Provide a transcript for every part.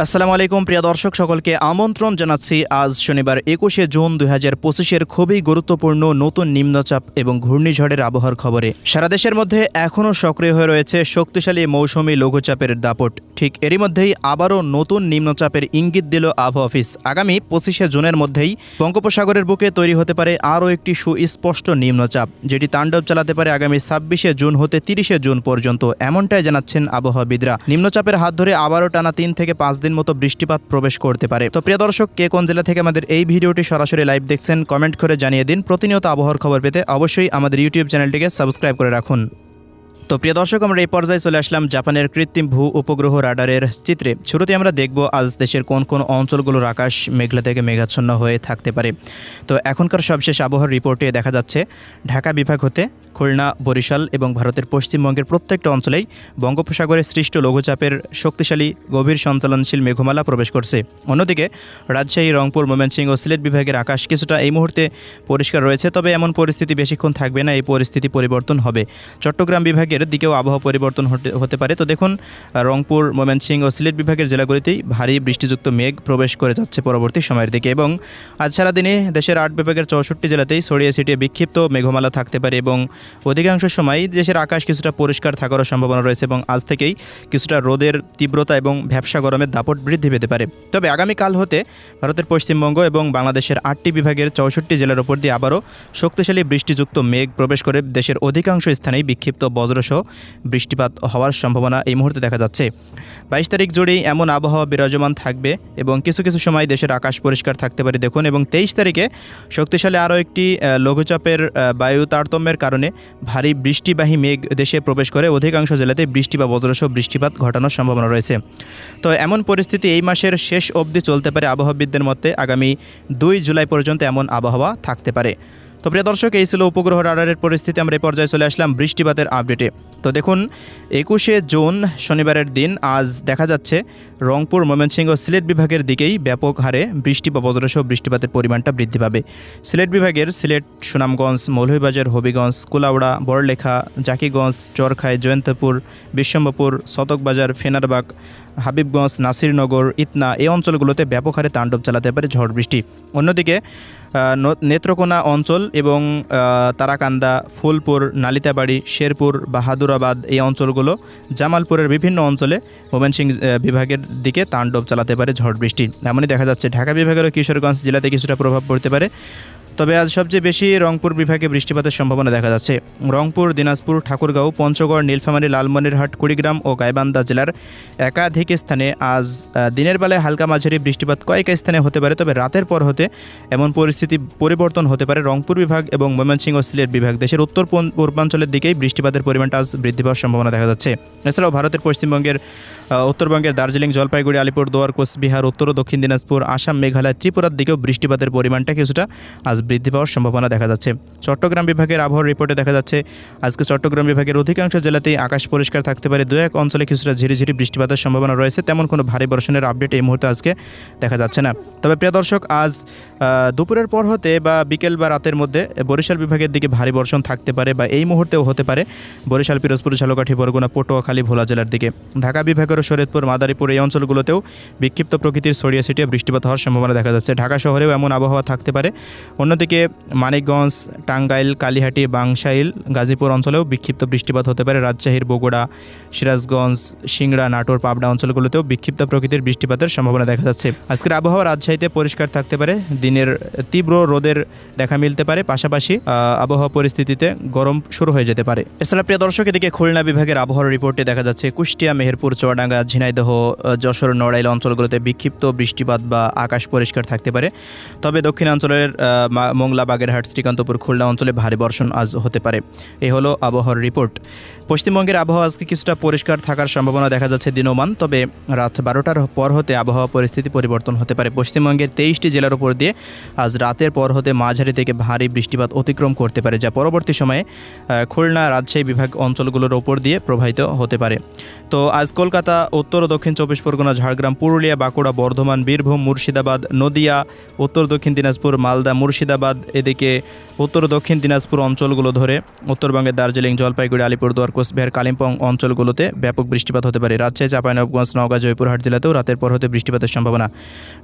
আসসালামু আলাইকুম, প্রিয় দর্শক, সকলকে আমন্ত্রণ জানাচ্ছি আজ শনিবার একুশে জুন দুই হাজার পঁচিশের খুবই গুরুত্বপূর্ণ নতুন নিম্নচাপ এবং ঘূর্ণিঝড়ের আবহাওয়ার খবরে। সারা দেশের মধ্যে এখনও সক্রিয় হয়ে রয়েছে শক্তিশালী মৌসুমী লঘুচাপের দাপট। ঠিক এরই মধ্যেই আবারও নতুন নিম্নচাপের ইঙ্গিত দিল আবহাওয়া অফিস। আগামী পঁচিশে জুনের মধ্যেই বঙ্গোপসাগরের বুকে তৈরি হতে পারে আরও একটি সুস্পষ্ট নিম্নচাপ, যেটি তাণ্ডব চালাতে পারে আগামী ছাব্বিশে জুন হতে তিরিশে জুন পর্যন্ত, এমনটাই জানাচ্ছেন আবহাওয়াবিদরা। নিম্নচাপের হাত ধরে আবারও টানা তিন থেকে পাঁচ দিন মতো বৃষ্টিপাত প্রবেশ করতে পারে। তো প্রিয় দর্শক, কে কোন জেলা থেকে আমাদের এই ভিডিওটি সরাসরি লাইভ দেখছেন কমেন্ট করে জানিয়ে দিন। প্রতিনিয়ত আবহাওয়ার খবর পেতে অবশ্যই আমাদের ইউটিউব চ্যানেলটিকে সাবস্ক্রাইব করে রাখুন। তো প্রিয় দর্শক, আমরা এই পর্যায়ে চলে আসলাম জাপানের কৃত্রিম ভূ উপগ্রহ রাডারের চিত্রে। শুরুতে আমরা দেখব আজ দেশের কোন কোন অঞ্চলগুলোর আকাশ মেঘলা থেকে মেঘাচ্ছন্ন হয়ে থাকতে পারে। তো এখনকার সবশেষ আবহাওয়ার রিপোর্টে দেখা যাচ্ছে, ঢাকা বিভাগ হতে খুলনা, বরিশাল এবং ভারতের পশ্চিমবঙ্গের প্রত্যেকটা অঞ্চলেই বঙ্গোপসাগরে সৃষ্ট লঘুচাপের শক্তিশালী, গভীর সঞ্চালনশীল মেঘমালা প্রবেশ করছে। অন্যদিকে, রাজশাহী, রংপুর, ময়মনসিংহ ও সিলেট বিভাগের আকাশ কিছুটা এই মুহূর্তে পরিষ্কার রয়েছে, তবে এমন পরিস্থিতি বেশিক্ষণ থাকবে না, এই পরিস্থিতি পরিবর্তন হবে। চট্টগ্রাম বিভাগের দিকেও আবহাওয়া পরিবর্তন হতে- পারে। তো দেখুন, রংপুর, ময়মনসিংহ ও সিলেট বিভাগের জেলাগুলিতেই ভারী বৃষ্টিযুক্ত মেঘ প্রবেশ করে যাচ্ছে পরবর্তী সময়ের দিকে এবং আজ সারাদিনে দেশের আট বিভাগের চৌষট্টি জেলাতেই ছড়িয়ে ছিটিয়ে বিক্ষিপ্ত মেঘমালা থাকতে পারে এবং অধিকাংশ সময় দেশের আকাশ কিছুটা পরিষ্কার থাকারও সম্ভাবনা রয়েছে এবং আজ থেকেই কিছুটা রোদের তীব্রতা এবং ভ্যাবসা গরমের দাপট বৃদ্ধি পেতে পারে। তবে আগামীকাল হতে ভারতের পশ্চিমবঙ্গ এবং বাংলাদেশের আটটি বিভাগের চৌষট্টি জেলার উপর দিয়ে আবারও শক্তিশালী বৃষ্টিযুক্ত মেঘ প্রবেশ করে দেশের অধিকাংশ স্থানেই বিক্ষিপ্ত বজ্রসহ বৃষ্টিপাত হওয়ার সম্ভাবনা এই মুহূর্তে দেখা যাচ্ছে। বাইশ তারিখ জুড়েই এমন আবহাওয়া বিরাজমান থাকবে এবং কিছু কিছু সময় দেশের আকাশ পরিষ্কার থাকতে পারে। দেখুন এবং তেইশ তারিখে শক্তিশালী আরও একটি লঘুচাপের বায়ু তারতম্যের কারণে ভারী বৃষ্টিবাহী মেঘ দেশে প্রবেশ করে। অধিকাংশ জেলাতে বৃষ্টি বা বজ্রসহ বৃষ্টিপাত ঘটানোর সম্ভাবনা রয়েছে। তো এমন পরিস্থিতি এই মাসের শেষ অবধি চলতে পারে আবহাওয়াবিদদের মতে আগামী দুই জুলাই পর্যন্ত এমন আবহাওয়া থাকতে পারে। তো প্রিয় দর্শক, এই ছিল উপগ্রহ রাডারের পরিস্থিতি। আমরা এই পর্যায়ে চলে আসলাম বৃষ্টিপাতের আপডেটে। তো দেখুন, একুশে জুন শনিবারের দিন আজ দেখা যাচ্ছে রংপুর ময়মনসিংহ সিলেট বিভাগের দিকেই ব্যাপক হারে বৃষ্টি বা বজ্রসহ বৃষ্টিপাতের পরিমাণটা বৃদ্ধি পাবে। সিলেট বিভাগের সিলেট, সুনামগঞ্জ, মৌলভীবাজার, হবিগঞ্জ, কুলাউড়া, বড়লেখা, জাকিগঞ্জ, চরখাই, জয়ন্তপুর বিশ্বম্বপুর শতকবাজার ফেনারবাগ, হাবিবগঞ্জ, নাসিরনগর, ইতনা এই অঞ্চলগুলোতে ব্যাপক হারে তাণ্ডব চালাতে পারে ঝড় বৃষ্টি। অন্যদিকে নেত্রকোনা অঞ্চল এবং তারাকান্দা, ফুলপুর, নালিতাবাড়ি, শেরপুর বাহাদুরাবাদ এই অঞ্চলগুলো জামালপুরের বিভিন্ন অঞ্চলে ময়মনসিংহ সিং বিভাগের দিকে তাণ্ডব চালাতে পারে ঝড় বৃষ্টি। এমনই দেখা যাচ্ছে, ঢাকা বিভাগেরও কিশোরগঞ্জ জেলাতে কিছুটা প্রভাব পড়তে পারে। তবে আজ সবচেয়ে বেশি রংপুর বিভাগে বৃষ্টিপাতের সম্ভাবনা দেখা যাচ্ছে। রংপুর, দিনাজপুর, ঠাকুরগাঁও, পঞ্চগড়, নীলফামারী, লালমনিরহাট, কুড়িগ্রাম ও গাইবান্ধা জেলার একাধিক স্থানে আজ দিনের বেলায় হালকা মাঝারি বৃষ্টিপাত কয়েক স্থানে হতে পারে, তবে রাতের পর হতে এমন পরিস্থিতি পরিবর্তন হতে পারে রংপুর বিভাগ এবং ময়মনসিংহ সিলেট বিভাগ। দেশের উত্তর পূর্বাঞ্চলের দিকেই বৃষ্টিপাতের পরিমাণটা আজ বৃদ্ধি পাওয়ার সম্ভাবনা দেখা যাচ্ছে। এছাড়াও ভারতের পশ্চিমবঙ্গের উত্তরবঙ্গের দার্জিলিং, জলপাইগুড়ি, আলিপুরদুয়ার, কোচবিহার, উত্তর ও দক্ষিণ দিনাজপুর, আসাম, মেঘালয়, ত্রিপুরার দিকেও বৃষ্টিপাতের পরিমাণটা কিছুটা আজ বৃদ্ধি পাওয়ার সম্ভাবনা দেখা যাচ্ছে। চট্টগ্রাম বিভাগের আবহাওয়ার রিপোর্টে দেখা যাচ্ছে, আজকে চট্টগ্রাম বিভাগের অধিকাংশ জেলাতেই আকাশ পরিষ্কার থাকতে পারে। দু এক অঞ্চলে কিছুটা ঝিরিঝিরি বৃষ্টিপাতের সম্ভাবনা রয়েছে, তেমন কোনো ভারী বর্ষণের আপডেট এই মুহূর্তে আজকে দেখা যাচ্ছে না। তবে প্রিয় দর্শক, আজ দুপুরের পর হতে বা বিকেল বা রাতের মধ্যে বরিশাল বিভাগের দিকে ভারী বর্ষণ থাকতে পারে বা এই মুহূর্তেও হতে পারে। বরিশাল, পিরোজপুর, ঝালকাঠি, বরগুনা, পটুয়াখালী, ভোলা জেলার দিকে। ঢাকা বিভাগের শরীয়তপুর, মাদারীপুর এই অঞ্চলগুলোতেও বিক্ষিপ্ত প্রকৃতির ছড়িয়ে ছিটিয়ে বৃষ্টিপাত হওয়ার সম্ভাবনা দেখা যাচ্ছে। ঢাকা শহরেও এমন আবহাওয়া থাকতে পারে। অন্যদিকে মানিকগঞ্জ, টাঙ্গাইল, কালিহাটি, বাংশাইল, গাজীপুর অঞ্চলেও বিক্ষিপ্ত বৃষ্টিপাত হতে পারে। রাজশাহীর বগুড়া, সিরাজগঞ্জ, সিংড়া, নাটোর, পাবনা অঞ্চলগুলোতেও বিক্ষিপ্ত প্রকৃতির বৃষ্টিপাতের সম্ভাবনা দেখা যাচ্ছে। আজকের আবহাওয়া রাজশাহীতে পরিষ্কার থাকতে পারে। দিনের তীব্র রোদের দেখা মিলতে পারে। পাশাপাশি আবহাওয়া পরিস্থিতিতে গরম শুরু হয়ে যেতে পারে। এছাড়া প্রিয় দর্শক, এদিকে খুলনা বিভাগের আবহাওয়ার রিপোর্টে দেখা যাচ্ছে, কুষ্টিয়া, মেহেরপুর চুয়াডাঙ্গা ঝিনাইদহ যশোর, নড়াইল অঞ্চলগুলোতে বিক্ষিপ্ত বৃষ্টিপাত বা আকাশ পরিষ্কার থাকতে পারে। তবে দক্ষিণাঞ্চলের মোংলা, বাগেরহাট, শ্রীকান্তপুর, খুলনা অঞ্চলে ভারী বর্ষণ আজ হতে পারে। এই হলো আবহাওয়ার রিপোর্ট। পশ্চিমবঙ্গের আবহাওয়া আজকে কিছুটা পরিষ্কার থাকার সম্ভাবনা দেখা যাচ্ছে দিনমান, তবে রাত বারোটার পর হতে আবহাওয়া পরিস্থিতি পরিবর্তন হতে পারে। পশ্চিমবঙ্গের তেইশটি জেলার উপর দিয়ে আজ রাতের পর হতে মাঝারি থেকে ভারী বৃষ্টিপাত অতিক্রম করতে পারে, যা পরবর্তী সময়ে খুলনা, রাজশাহী বিভাগ অঞ্চলগুলোর ওপর দিয়ে প্রবাহিত হতে পারে। তো আজ কলকাতা উত্তর ও দক্ষিণ চব্বিশ পরগনা, ঝাড়গ্রাম, পুরুলিয়া, বাঁকুড়া, বর্ধমান, বীরভূম, মুর্শিদাবাদ, নদিয়া, উত্তর দক্ষিণ দিনাজপুর, মালদা, মুর্শিদাবাদ, এদিকে উত্তর দক্ষিণ দিনাজপুর অঞ্চলগুলো ধরে উত্তরবঙ্গের দার্জিলিং, জলপাইগুড়ি, আলিপুরদুয়ার, কোচবিহার, কালিম্পং অঞ্চলগুলোতে ব্যাপক বৃষ্টিপাত হতে পারে। রাজশাহী চাঁপাইনবাবগঞ্জ নওগাঁ, জয়পুরহাট, জেলাতেও রাতের পর হতে বৃষ্টিপাতের সম্ভাবনা।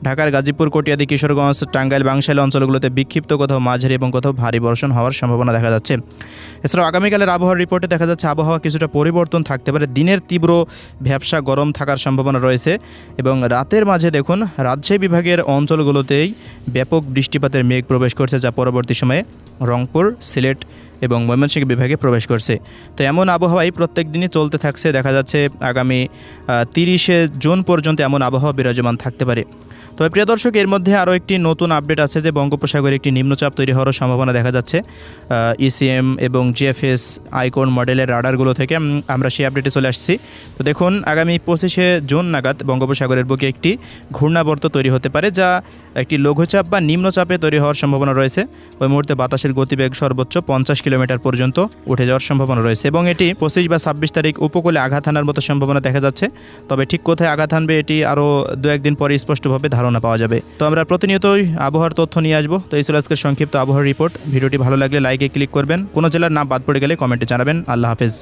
ঢাকার গাজীপুর, কটিয়াদি, কিশোরগঞ্জ, টাঙ্গাইল, বাংশাইল অঞ্চলগুলোতে বিক্ষিপ্ত কোথাও মাঝারি এবং কোথাও ভারী বর্ষণ হওয়ার সম্ভাবনা দেখা যাচ্ছে। এছাড়াও আগামীকালের আবহাওয়ার রিপোর্টে দেখা যাচ্ছে আবহাওয়া কিছুটা পরিবর্তন থাকতে পারে। দিনের তীব্র ভ্যাবসা গরম থাকার সম্ভাবনা রয়েছে এবং রাতের মাঝে দেখুন, রাজশাহী বিভাগের অঞ্চলগুলোতেই ব্যাপক বৃষ্টিপাতের মেঘ প্রবেশ করছে যা পরবর্তী সময়ে রংপুর, সিলেট এবং ময়মনসিংহ বিভাগে প্রবেশ করছে। তো এমন আবহাওয়াই প্রত্যেক দিনই চলতে থাকছে। দেখা যাচ্ছে আগামী তিরিশে জুন পর্যন্ত এমন আবহাওয়া বিরাজমান থাকতে পারে। তবে প্রিয় দর্শক, এর মধ্যে আরও একটি নতুন আপডেট আছে যে বঙ্গোপসাগরে একটি নিম্নচাপ তৈরি হওয়ার সম্ভাবনা দেখা যাচ্ছে। ইসিএম এবং জিএফএস আইকন মডেলের রাডারগুলো থেকে আমরা সেই আপডেটে চলে আসছি। তো দেখুন, আগামী পঁচিশে জুন নাগাদ বঙ্গোপসাগরের বুকে একটি ঘূর্ণাবর্ত তৈরি হতে পারে, যা একটি লঘুচাপ বা নিম্নচাপে তৈরি হওয়ার সম্ভাবনা রয়েছে। ওই মুহূর্তে বাতাসের গতিবেগ সর্বোচ্চ পঞ্চাশ কিলোমিটার পর্যন্ত উঠে যাওয়ার সম্ভাবনা রয়েছে এবং এটি পঁচিশ বা ছাব্বিশ তারিখ উপকূলে আঘাত হানার মতো সম্ভাবনা দেখা যাচ্ছে। তবে ঠিক কোথায় আঘাত হানবে এটি আরও দু একদিন পরে স্পষ্টভাবে ধারণা পাওয়া যাবে। তো আমরা প্রতিনিয়তই আবহাওয়ার তথ্য নিয়ে আসব। তো এই ছিল আজকের সংক্ষিপ্ত আবহাওয়ার রিপোর্ট। ভিডিওটি ভালো লাগলে লাইকে ক্লিক করবেন। কোনো জেলার নাম বাদ পড়ে গেলে কমেন্টে জানাবেন। আল্লাহ হাফেজ।